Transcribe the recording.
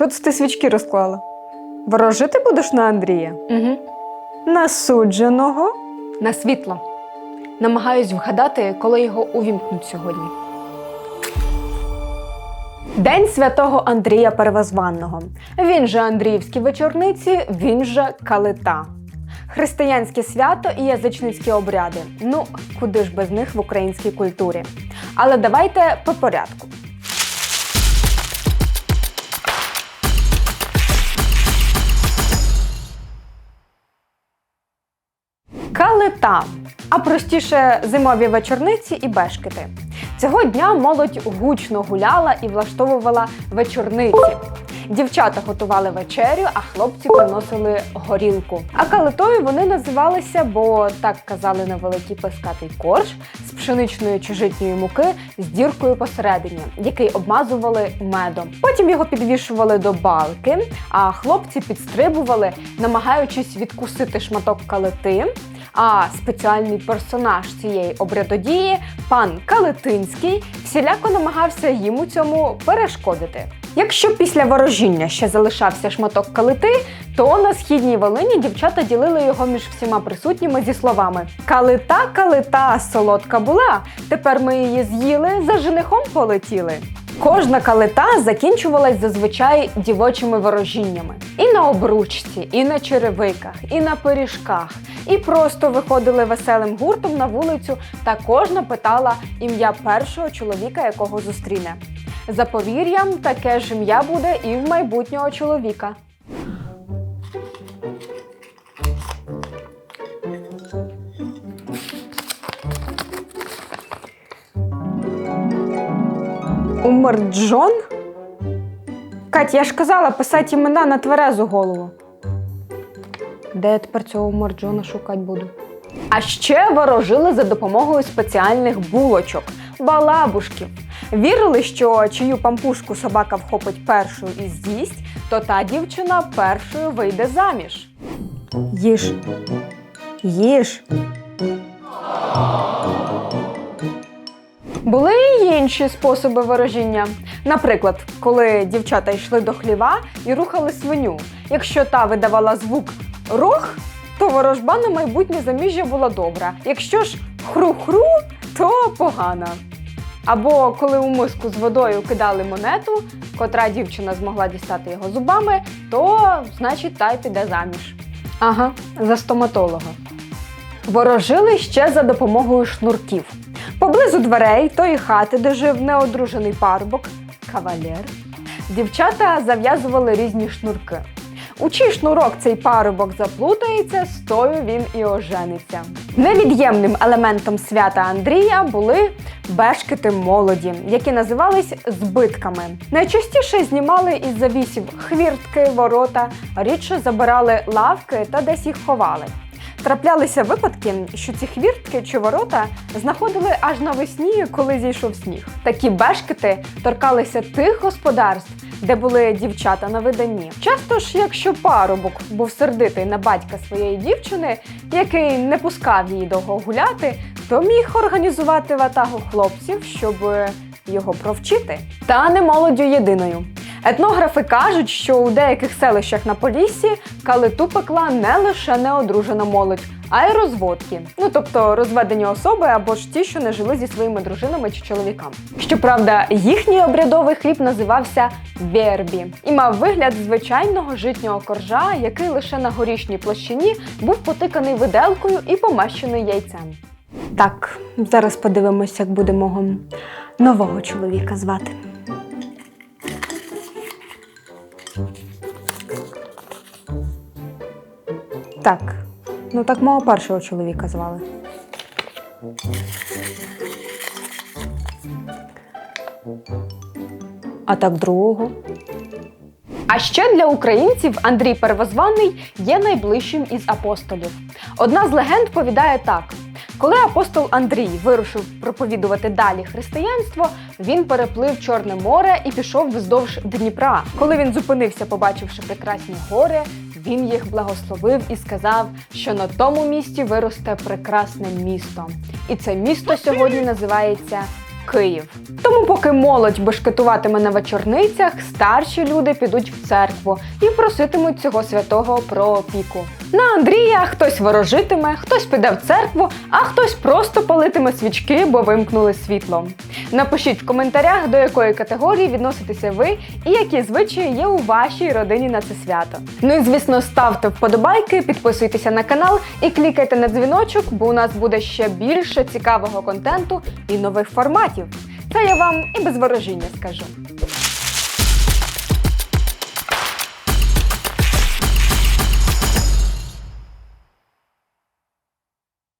Що це ти свічки розклала? Ворожити будеш на Андрія? Угу. Насудженого? На світло. Намагаюсь вгадати, коли його увімкнуть сьогодні. День святого Андрія Первозванного. Він же Андріївські вечорниці, він же калита. Християнське свято і язичницькі обряди. Ну, куди ж без них в українській культурі. Але давайте по порядку. Калита, а простіше зимові вечорниці і бешкети. Цього дня молодь гучно гуляла і влаштовувала вечорниці. Дівчата готували вечерю, а хлопці приносили горілку. А калитою вони називалися, бо так казали на великий плескатий корж з пшеничної чи житньої муки з діркою посередині, який обмазували медом. Потім його підвішували до балки, а хлопці підстрибували, намагаючись відкусити шматок калити. А спеціальний персонаж цієї обрядодії, пан Калитинський, всіляко намагався їм у цьому перешкодити. Якщо після ворожіння ще залишався шматок калити, то на східній Волині дівчата ділили його між всіма присутніми зі словами: Калита, калита, солодка була. Тепер ми її з'їли, за женихом полетіли. Кожна калита закінчувалась зазвичай дівочими ворожіннями. І на обручці, і на черевиках, і на пиріжках. І просто виходили веселим гуртом на вулицю, та кожна питала ім'я першого чоловіка, якого зустріне. За повір'ям, таке ж ім'я буде і в майбутнього чоловіка. Умерджон? Кать, я ж казала писати імена на тверезу голову. Де я тепер цього умерджона шукати буду? А ще ворожили за допомогою спеціальних булочок балабушків. Вірили, що чию пампушку собака вхопить першою і з'їсть, то та дівчина першою вийде заміж. Їж. Їж. Були й інші способи ворожіння. Наприклад, коли дівчата йшли до хліва і рухали свиню. Якщо та видавала звук рох, то ворожба на майбутнє заміжжя була добра. Якщо ж хру-хру, то погана. Або коли у миску з водою кидали монету, котра дівчина змогла дістати його зубами, то значить та й піде заміж. Ага, за стоматолога. Ворожили ще за допомогою шнурків. Поблизу дверей тої хати, де жив неодружений парубок, кавалер, дівчата зав'язували різні шнурки. У шнурок цей парубок заплутається, з тою він і ожениться. Невід'ємним елементом свята Андрія були бешкети молоді, які називались збитками. Найчастіше знімали із завісів хвіртки, ворота, рідше забирали лавки та десь їх ховали. Траплялися випадки, що ці хвіртки чи ворота знаходили аж навесні, коли зійшов сніг. Такі бешкети торкалися тих господарств, де були дівчата на виданні. Часто ж, якщо парубок був сердитий на батька своєї дівчини, який не пускав її довго гуляти, то міг організувати ватагу хлопців, щоб його провчити. Та не молоддю єдиною. Етнографи кажуть, що у деяких селищах на Поліссі калиту пекла не лише неодружена молодь, а й розводки. Ну тобто розведені особи або ж ті, що не жили зі своїми дружинами чи чоловіками. Щоправда, їхній обрядовий хліб називався вербі і мав вигляд звичайного житнього коржа, який лише на горішній площині був потиканий виделкою і помащений яйцем. Так, зараз подивимося, як буде мого нового чоловіка звати. Так, ну так мого першого чоловіка звали. А так другого. А ще для українців Андрій Первозваний є найближчим із апостолів. Одна з легенд повідає так: коли апостол Андрій вирушив проповідувати далі християнство, він переплив Чорне море і пішов вздовж Дніпра. Коли він зупинився, побачивши прекрасні гори, він їх благословив і сказав, що на тому місці виросте прекрасне місто. І це місто сьогодні називається Київ. Тому, поки молодь бешкетуватиме на вечорницях, старші люди підуть в церкву і проситимуть цього святого про опіку. На Андрія хтось ворожитиме, хтось піде в церкву, а хтось просто палитиме свічки, бо вимкнули світло. Напишіть в коментарях, до якої категорії відноситеся ви і які звичаї є у вашій родині на це свято. Ну і звісно, ставте вподобайки, підписуйтеся на канал і клікайте на дзвіночок, бо у нас буде ще більше цікавого контенту і нових форматів. Це я вам і без ворожіння скажу.